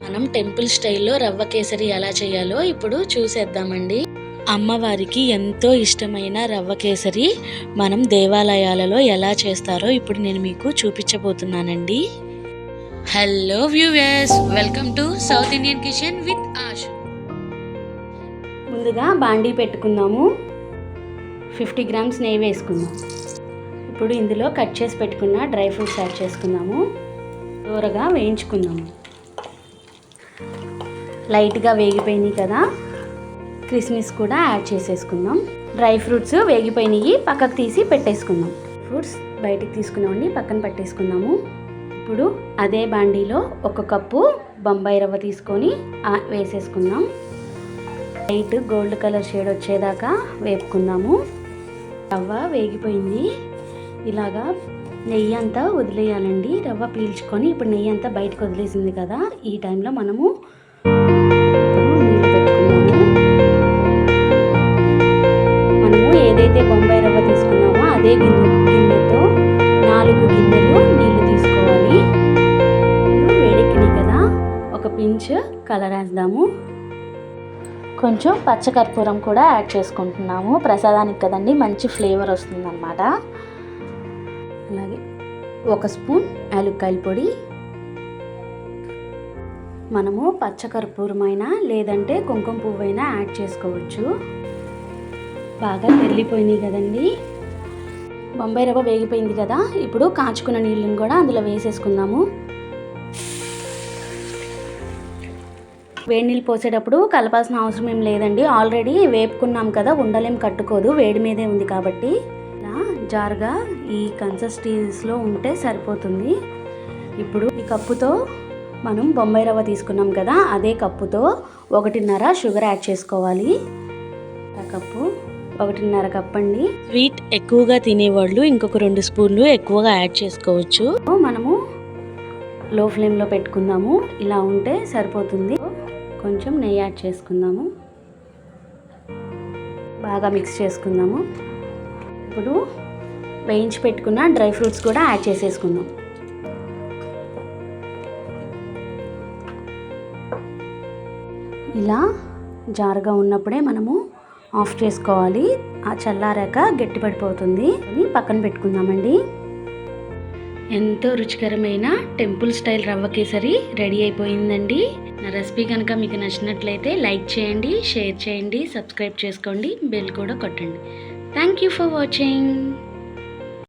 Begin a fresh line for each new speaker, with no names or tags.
మనం టెంపుల్ స్టైల్లో రవ్వ కేసరి ఎలా చేయాలో ఇప్పుడు చూసేద్దామండి. అమ్మవారికి ఎంతో ఇష్టమైన రవ్వ కేసరి మనం దేవాలయాలలో ఎలా చేస్తారో ఇప్పుడు నేను మీకు చూపించబోతున్నానండి. Hello viewers welcome to South Indian kitchen with Ash
ముందుగా బాండీ పెట్టుకుందాము. ఫిఫ్టీ గ్రామ్స్ నెయ్యి వేసుకుందాం. ఇప్పుడు ఇందులో కట్ చేసి పెట్టుకున్న డ్రై ఫ్రూట్స్ యాడ్ చేసుకుందాము. దూరగా వేయించుకుందాము. లైట్గా వేగిపోయినాయి కదా. క్రిస్మిస్ కూడా యాడ్ చేసేసుకుందాం. డ్రై ఫ్రూట్స్ వేగిపోయినాయి పక్కకు తీసి పెట్టేసుకుందాం. ఫ్రూట్స్ బయటికి తీసుకున్నామండి పక్కన పెట్టేసుకుందాము. ఇప్పుడు అదే బాండీలో ఒక కప్పు బొంబాయి రవ్వ తీసుకొని వేసేసుకుందాం. లైట్ గోల్డ్ కలర్ షేడ్ వచ్చేదాకా వేపుకుందాము. రవ్వ వేగిపోయింది. ఇలాగా నెయ్యి అంతా వదిలేయాలండి. రవ్వ పీల్చుకొని ఇప్పుడు నెయ్యి అంతా బయటకు వదిలేసింది కదా. ఈ టైంలో మనము ఇప్పుడు నీళ్ళు పెట్టుకున్నాము మనము ఏదైతే బొంబాయి రవ్వ తీసుకున్నామో అదే గిన్నె గిన్నెతో నాలుగు గిన్నెలు నీళ్ళు తీసుకోవాలి. నీళ్ళు వేడెక్కినాయి కదా ఒక పించ్ కలర్ వేద్దాము. కొంచెం పచ్చకర్పూరం కూడా యాడ్ చేసుకుంటున్నాము. ప్రసాదానికి కదండి మంచి ఫ్లేవర్ వస్తుందన్నమాట. అలాగే ఒక స్పూన్ యాలుక్కాయల పొడి మనము పచ్చకర్పూరమైనా లేదంటే కుంకుమ పువ్వైనా యాడ్ చేసుకోవచ్చు. బాగా తెల్లిపోయినాయి కదండి. బొంబాయి రవ్వ వేగిపోయింది కదా ఇప్పుడు కాచుకున్న నీళ్ళని కూడా అందులో వేసేసుకుందాము. వేడి నీళ్ళు పోసేటప్పుడు కలపాల్సిన అవసరం ఏం లేదండి. ఆల్రెడీ వేపుకున్నాం కదా ఉండలేం కట్టుకోదు వేడి మీదే ఉంది కాబట్టి. ఇలా జారుగా ఈ కన్సిస్టెన్సీలో ఉంటే సరిపోతుంది. ఇప్పుడు ఈ కప్పుతో మనం బొంబాయి రవ్వ తీసుకున్నాం కదా అదే కప్పుతో ఒకటిన్నర షుగర్ యాడ్ చేసుకోవాలి. ఆ కప్పు ఒకటిన్నర కప్ అండి.
స్వీట్ ఎక్కువగా తినేవాళ్ళు ఇంకొక రెండు స్పూన్లు ఎక్కువగా యాడ్ చేసుకోవచ్చు.
మనము లో ఫ్లేమ్లో పెట్టుకుందాము. ఇలా ఉంటే సరిపోతుంది. కొంచెం నెయ్యి యాడ్ చేసుకుందాము. బాగా మిక్స్ చేసుకుందాము. ఇప్పుడు వేయించి పెట్టుకున్న డ్రై ఫ్రూట్స్ కూడా యాడ్ చేసేసుకుందాం. ఇలా జారుగా ఉన్నప్పుడే మనము ఆఫ్ చేసుకోవాలి. ఆ చల్లారాక గట్టిపడిపోతుంది అని పక్కన పెట్టుకుందామండి.
ఎంతో రుచికరమైన టెంపుల్ స్టైల్ రవ్వ కేసరి రెడీ అయిపోయిందండి. నా రెసిపీ కనుక మీకు నచ్చినట్లయితే లైక్ చేయండి షేర్ చేయండి సబ్స్క్రైబ్ చేసుకోండి బెల్ కూడా కొట్టండి. Thank you for watching.